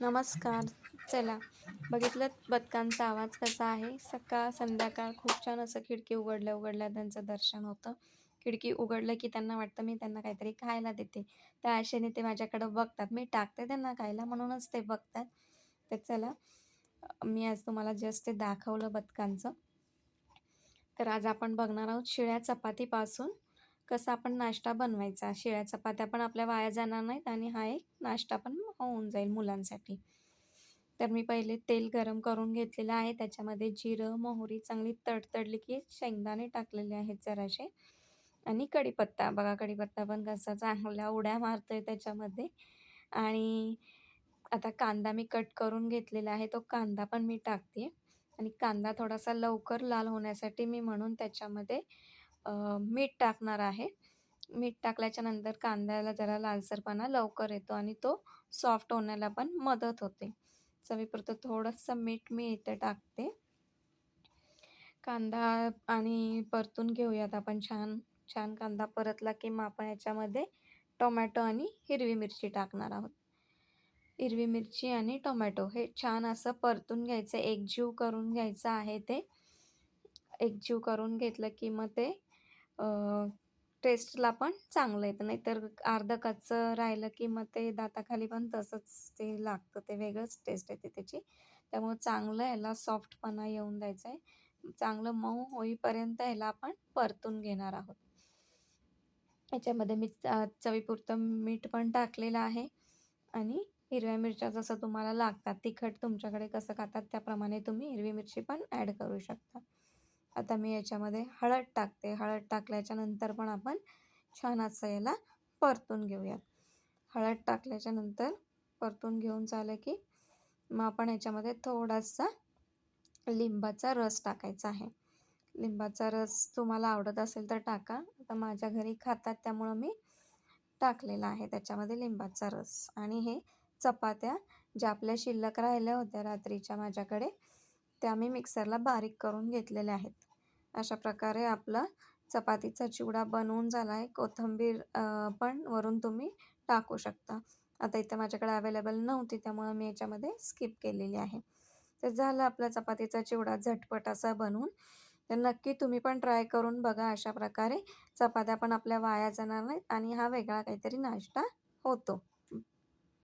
नमस्कार. चला बघितलं बदकांचा आवाज कसा आहे? सकाळ संध्याकाळ खूप छान असं खिडकी उघडल्या उघडल्या त्यांचं दर्शन होतं. खिडकी उघडलं की त्यांना वाटतं मी त्यांना काहीतरी खायला देते. त्या आशेने ते माझ्याकडं बघतात. मी टाकते त्यांना खायला म्हणूनच ते बघतात. तर चला मी आज तुम्हाला जस्ट ते दाखवलं बदकांचं. तर आज आपण बघणार आहोत शिळ्या चपातीपासून. कसा आपण नाश्ता बनवायचा. शिळ्या चपात्या पण आपल्या वाया जाणार नाहीत आणि हा एक नाश्ता पण होऊन जाईल मुलांसाठी. तर मी पहिले तेल गरम करून घेतलेलं आहे. त्याच्यामध्ये जिरं मोहरी चांगली तडतडली की शेंगदाणे टाकलेले आहेत जराशे. आणि कढीपत्ता. बघा कढीपत्ता पण कसा चांगल्या उड्या मारतो आहे त्याच्यामध्ये. आणि आता कांदा मी कट करून घेतलेला आहे. तो कांदा पण मी टाकते. आणि कांदा थोडासा लवकर लाल होण्यासाठी मी म्हणून त्याच्यामध्ये मीठ टाकणार आहे. मीठ टाकल्याच्या नंतर कांद्याला जरा लालसरपणा लवकर येतो आणि तो सॉफ्ट होण्याला पण मदत होते. चवीपुरतं थोडंसं मीठ मी इथं टाकते. कांदा आणि परतून घेऊयात आपण छान छान कांदा परतला की मग आपण याच्यामध्ये टोमॅटो आणि हिरवी मिरची टाकणार आहोत. हिरवी मिरची आणि टोमॅटो हे छान असं परतून घ्यायचं एकजीव करून घ्यायचं आहे ते. एकजीव करून घेतलं की मग ते टेस्टला पण चांगलं येतं. नाहीतर अर्धं कच्चं राहिलं की मग ते दाताखाली पण तसंच ते लागतं. ते वेगळंच टेस्ट येते त्याची. त्यामुळं चांगलं याला सॉफ्टपणा येऊन द्यायचा आहे चांगलं मऊ होईपर्यंत ह्याला आपण परतून घेणार आहोत. याच्यामध्ये मी चवीपुरतं मीठ पण टाकलेलं आहे. आणि हिरव्या मिरच्या जसं तुम्हाला लागतात तिखट तुमच्याकडे कसं खातात त्याप्रमाणे तुम्ही हिरवी मिरची पण ॲड करू शकता. आता मी याच्यामध्ये हळद टाकते. हळद टाकल्याच्या नंतर पण आपण छान असं याला परतून घेऊयात. हळद टाकल्याच्या नंतर परतून घेऊन झालं की मग आपण याच्यामध्ये थोडासा लिंबाचा रस टाकायचा आहे. लिंबाचा रस तुम्हाला आवडत असेल तर टाका. आता माझ्या घरी खातात त्यामुळं मी टाकलेला आहे त्याच्यामध्ये लिंबाचा रस. आणि हे चपात्या ज्या आपल्या शिल्लक राहिल्या होत्या रात्रीच्या माझ्याकडे त्या मी मिक्सरला बारीक करून घेतलेल्या आहेत. अशा प्रकारे आपला चपातीचा चिवडा बनवून झाला आहे कोथिंबीर पण वरून तुम्ही टाकू शकता. आता इथं माझ्याकडे अवेलेबल नव्हती त्यामुळं मी याच्यामध्ये स्किप केलेली आहे. तर झालं आपला चपातीचा चिवडा झटपट असा बनवून तर नक्की तुम्ही पण ट्राय करून बघा अशा प्रकारे. चपात्या पण आपल्या वाया जाणार नाहीत आणि हा वेगळा काहीतरी नाश्ता होतो.